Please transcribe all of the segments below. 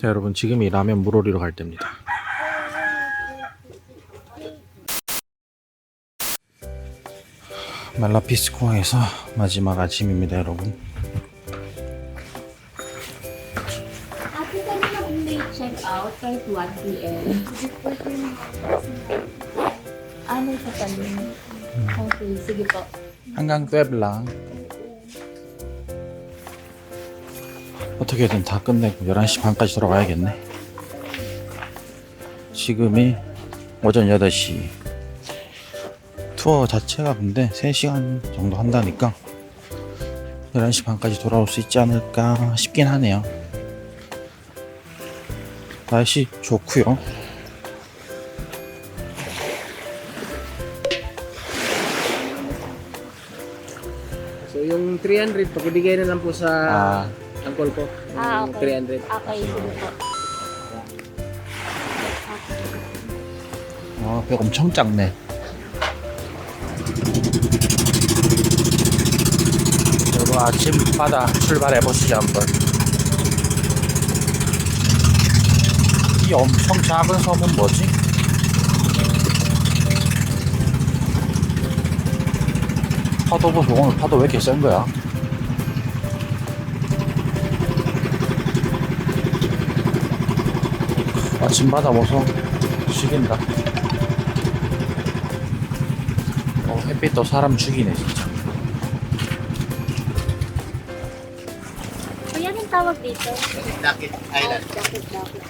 자 여러분 지금이 라면 물오리로 갈 때입니다 말라피스코항에서 마지막 아침입니다 여러분 Ate, kanina kung may check out kahit 1 p.m. Ano sa talim? Okay, sige po. 한강 떼블랑 어떻게든 다 끝내고 11시 반까지 돌아가야겠네. 지금이 오전 8시. 투어 자체가 근데 3시간 정도 한다니까 11시 반까지 돌아올 수 있지 않을까 싶긴 하네요. 날씨 좋고요. So yung 300, pagibigay na lang po sa 아 angkol ko. Ah, okay. 300. Okay, sige po. 아, 배 엄청 작네. 여러분 아침 바다 출발해 보시죠 한번. 이 엄청 작은 섬은 뭐지? 파도 보고 오늘 파도 왜 이렇게 센 거야? 아침 바다 보소 죽인다. 어, 햇빛도 사람 죽이네 진짜. Kuya, anong tawag dito? Dakit Island. Dakit, dakit.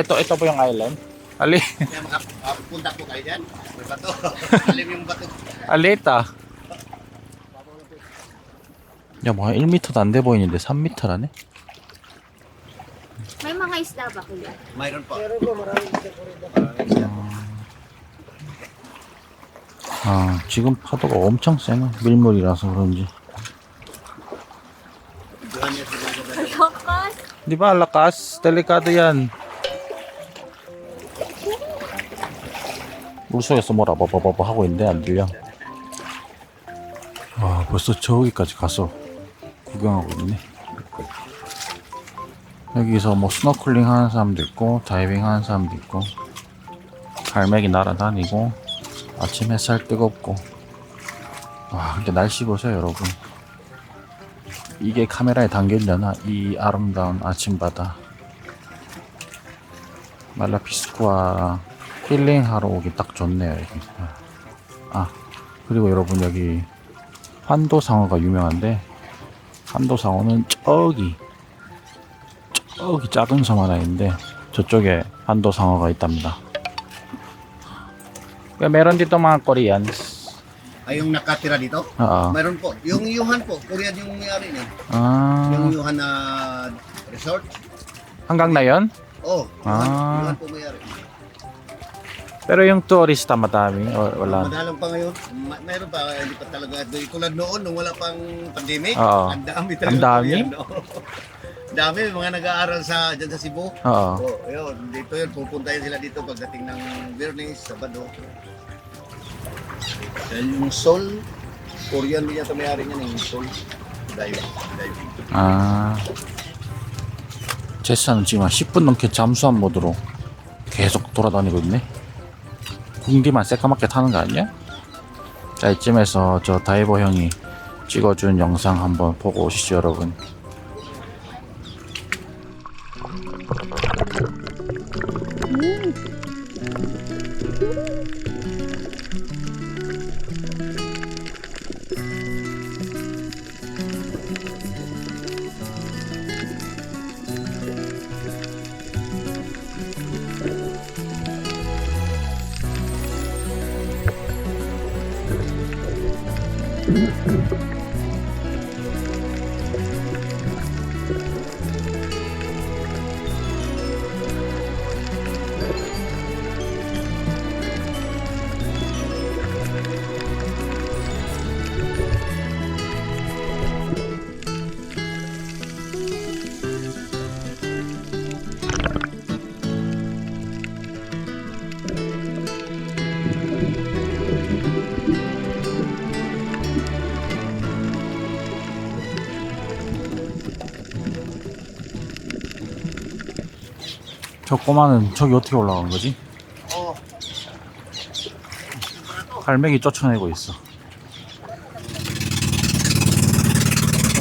Ito, ito po yung island. Ali, Kaya makapunta po kayo dyan. May bato. Alim yung bato. 알레타. 야, 뭐야, 1m도 안 돼 보이는데 3m라네? Mga isda ba, kuya? Mayroon po. 아, 지금 파도가 엄청 세네. 밀물이라서 그런지. Kalokas! Di ba, lakas? Delikado yan. 물속에서 뭐라 버버버버 하고 있는데 안 들려. 와, 벌써 저기까지 가서 구경하고 있네. 여기서 뭐 스노클링 하는 사람도 있고, 다이빙 하는 사람도 있고, 갈매기 날아다니고, 아침 햇살 뜨겁고. 와, 근데 날씨 보세요, 여러분. 이게 카메라에 담기려나 이 아름다운 아침바다 말라피스코아 힐링하러 오기 딱 좋네요 여기 아 그리고 여러분 여기 환도상어가 유명한데 환도상어는 저기 저기 작은 섬 하나 있는데 저쪽에 환도상어가 있답니다 왜 meron dito mga Koreans Ay, yung nakatira dito? Oo. Mayroon po. Yung Yuhan po. Korean yung may-ari niya. 아 Yung Yuhan na resort. 한강 na yon? Oh, Yuhan, Ah. Yuhan po may-ari. Pero yung tourista madami o wala Madalang pa ngayon. Ma- mayroon pa. Hindi pa talaga. Doon, tulad noon, nung wala pang pandemic. Oo. Ang dami talaga. Ang dami? Korean, no? dami. Mga nag-aaral sa, dyan sa Cebu. Oo. Oh, yun. Dito yun. Pupunta yun sila dito pagdating ng Biyernes, Sabado. Dahil yung Sol, Korean din yata may-ari niyan, yung Sol. Diving. Diving. 아. 제스는 지금 한 10분 넘게 잠수한 모드로 계속 돌아다니고 있네. 궁디만 새까맣게 타는 거 아니야? 자, 이쯤에서 저 다이버 형이 찍어준 영상 한번 보고 오시죠, 여러분. 저 꼬마는 저기 어떻게 올라간 거지? 어, 갈매기 쫓아내고 있어.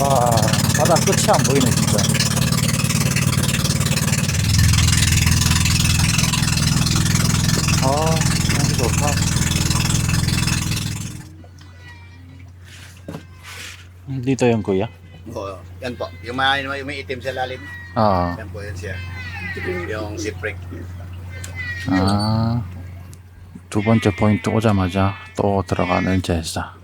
와, 바다 끝이 안 보이네, 진짜. 아, 너무 좋다. Dito yung kuya? Oo. Yan po. Yung may, may, may itim sa lalim. Ah, Yan po, yan siya. Yung zipring. 아. 두 번째 포인트 오자마자 또 들어가는 제사.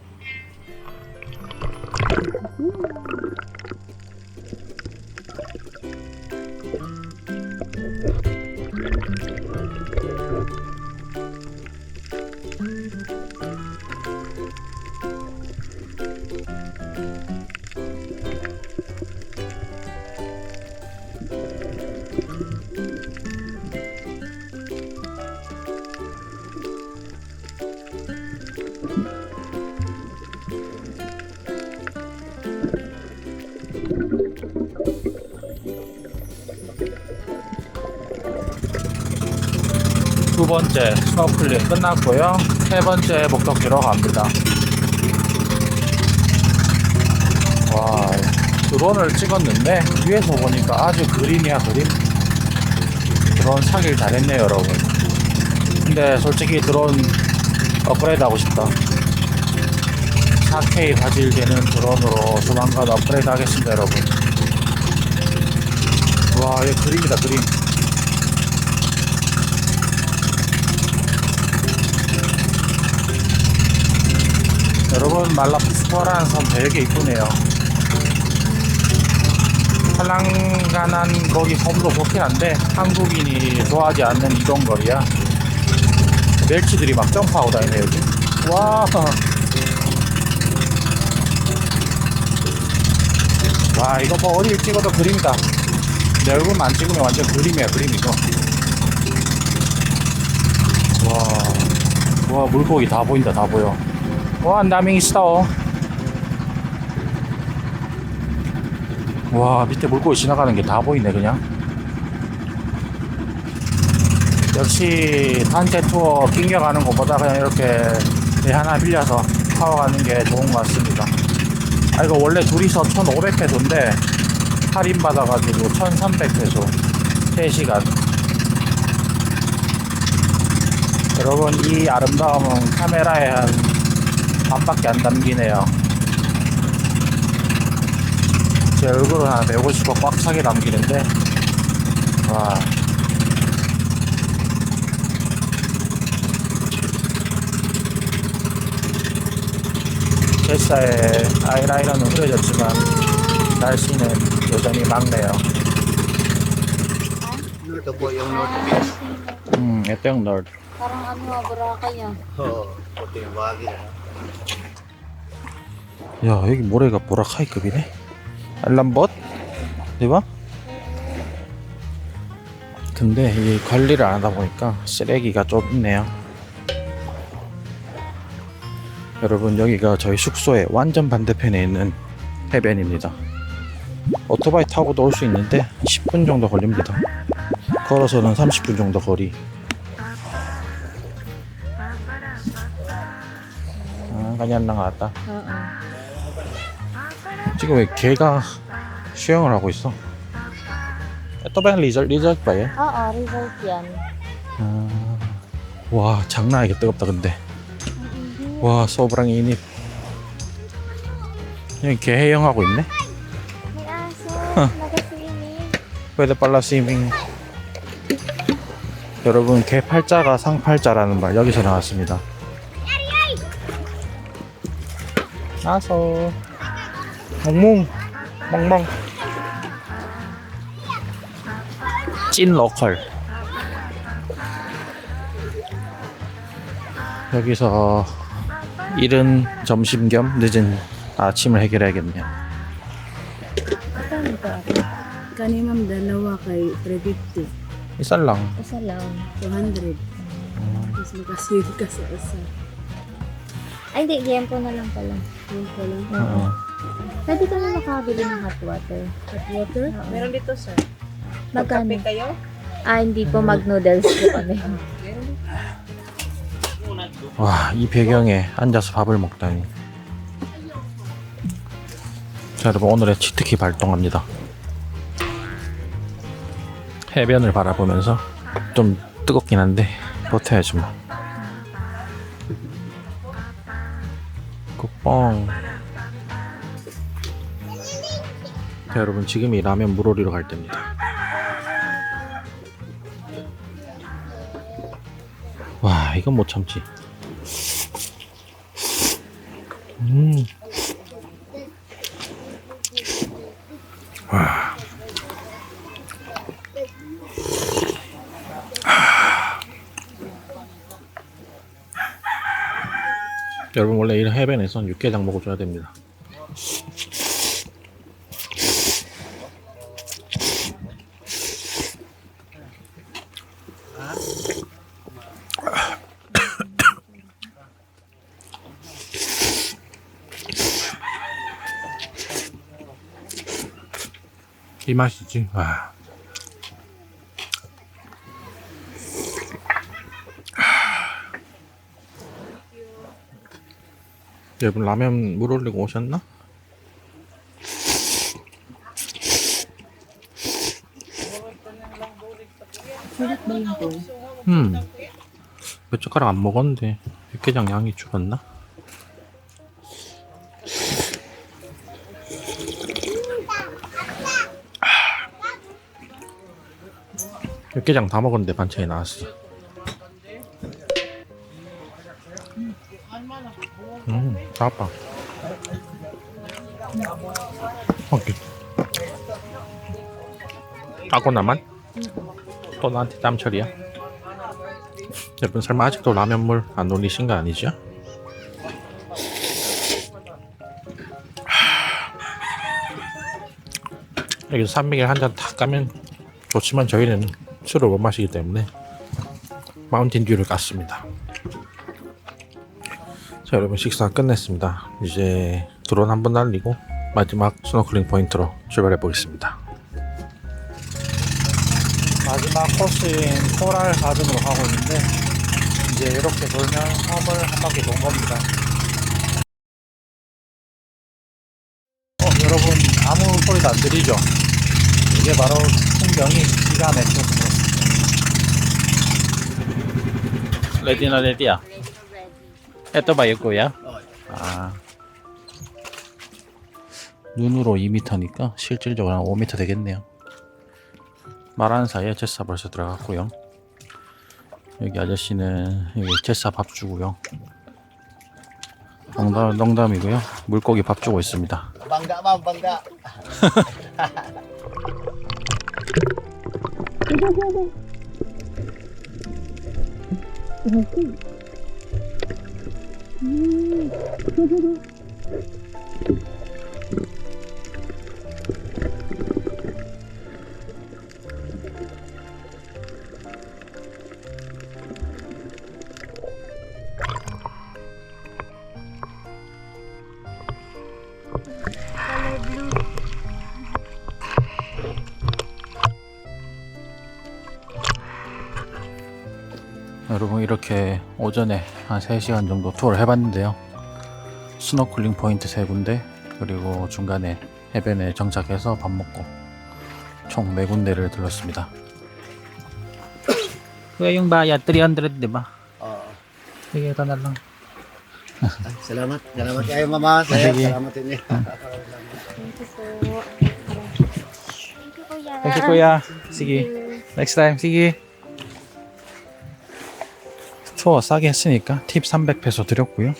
두 번째 스노클링 끝났고요. 세 번째 목적지로 갑니다. 와, 드론을 찍었는데 위에서 보니까 아주 그림이야 그림. 드론 사길 잘했네요, 여러분. 근데 솔직히 드론 업그레이드 하고 싶다. 4K 화질되는 드론으로 조만간 업그레이드 하겠습니다, 여러분. 와, 이거 그림이다, 그림. 여러분 말라피스토라는 섬 되게 이쁘네요 팔랑간한 거기 섬도 좋긴 한데 한국인이 좋아하지 않는 이동 거리야 멸치들이 막 점프하고 다니네 여기 와. 와 이거 뭐 어딜 찍어도 그림이다 내 얼굴만 찍으면 완전 그림이야 그림 이거 와, 와 물고기 다 보인다 다 보여 와, isda oh. 와, 밑에 물고기 지나가는 게 다 보이네, 그냥. 역시 단체 투어 낑겨 가는 것보다 그냥 이렇게 배 하나 빌려서 타고 가는 게 좋은 것 같습니다. 아, 이거 원래 둘이서 1,500페소인데 할인 받아가지고 1,300페소 3시간. 여러분, 이 아름다움은 카메라에 한 반밖에 안 담기네요. 제 얼굴은 한 150원 꽉 차게 담기는데, 와. 제사의 아이라이너는 흐려졌지만, 날씨는 여전히 맑네요. Ito po yung North Beach. 음, ito yung North. Parang ano, Boracay. Oo. Ito yung bahagi na. 야 여기 모래가 보라카이급이네 알람벗 디바 근데 이 관리를 안 하다 보니까 쓰레기가 좀 있네요 여러분 여기가 저희 숙소의 완전 반대편에 있는 해변입니다 오토바이 타고도 올 수 있는데 10분 정도 걸립니다 걸어서는 30분 정도 거리 아 ata Oo. 지금 왜 개가 수영을 하고 있어? 또 ba yung lizard? Lizard ba yan? Oo, result yan. 아, 와 장난 아니게 뜨겁다 근데 와 소브랑 인입 여기 개 해영하고 있네. Pwede pala swimming 여러분 개 팔자가 상팔자라는 말 여기서 나왔습니다. 아소 멍멍. 멍멍. 찐 로컬. 여기서 이른 점심 겸 늦은 아침을 해결해야겠네요 Kani ma'am, dalawa kay 350. isa lang Isa lang. 200. Mas makasave ka sa isa. Ay, hindi. Gempo na lang pala. Yung pala. Oo. Pwede kami makabili ng hot water. Hot water? Oo. Meron dito, sir. Magkano? Magkape kayo? Ah, hindi po mag-noodles po kami. 와, 이 배경에 앉아서 밥을 먹다니. 자, 여러분, 오늘의 치트키 발동합니다. 해변을 바라보면서 좀 뜨겁긴 한데, 버텨야지 뭐. 굿뻥. 자, 여러분, 지금이 라면 물오리로 갈 때입니다. 와, 이건 못 참지. 음. 여러분 원래 이런 해변에선 육개장 먹어줘야 됩니다. 이 맛이지. 와. 여러분 라면 물 올리고 오셨나? 음. 몇 젓가락 안 먹었는데 육개장 양이 줄었나? 육개장 다 먹었는데 반찬이 나왔어. 음, 아빠. 오케이. 아고 나만? 또 나한테 땀처리야? 여러분 설마 아직도 라면물 안 올리신 거 아니죠? 여기서 산미겔 한잔 탁 까면 좋지만 저희는 술을 못 마시기 때문에 마운틴 듀를 깠습니다. 자 여러분 식사 끝냈습니다. 이제 드론 한 번 날리고 마지막 스노클링 포인트로 출발해 보겠습니다. 마지막 코스인 코랄 가든으로 가고 있는데 이제 이렇게 돌면 섬을 한 바퀴 돈 겁니다. 어 여러분 아무 소리도 안 들리죠? 이게 바로 풍경이 기가 막혔습니다. 레디나 레디야. Ito ba kuya? 아. 눈으로 2m니까 실질적으로 한 5m 되겠네요. 말하는 사이에 제사 벌써 들어갔고요. 여기 아저씨는 여기 제사 밥 주고요. 농담, 농담이고요. 물고기 밥 주고 있습니다. Bangga ma'am, bangga. 여러 이렇게 오전에 한 3시간 정도 투어를 해봤는데요. 스노클링 포인트 3군데 그리고 중간에 해변에 정착해서 밥 먹고 총 4군데를 들렀습니다. Kuya yung bayad 300 di ba? Oo. Sige ito na lang. Ay, salamat. Salamat kayo mama. Sir, Sige. salamat din. Thank you po. Thank you, kuya. Thank you kuya. Sige. Next time. sige. 투어 싸게 했으니까 팁 300페소 드렸고요.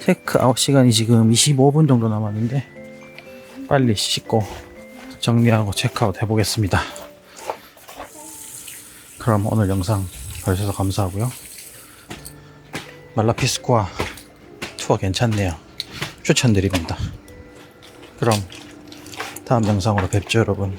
체크 아웃 시간이 지금 25분 정도 남았는데 빨리 씻고 정리하고 체크아웃 해보겠습니다. 그럼 오늘 영상 봐주셔서 감사하고요. 말라피스코아 투어 괜찮네요. 추천드립니다. 그럼 다음 영상으로 뵙죠 여러분.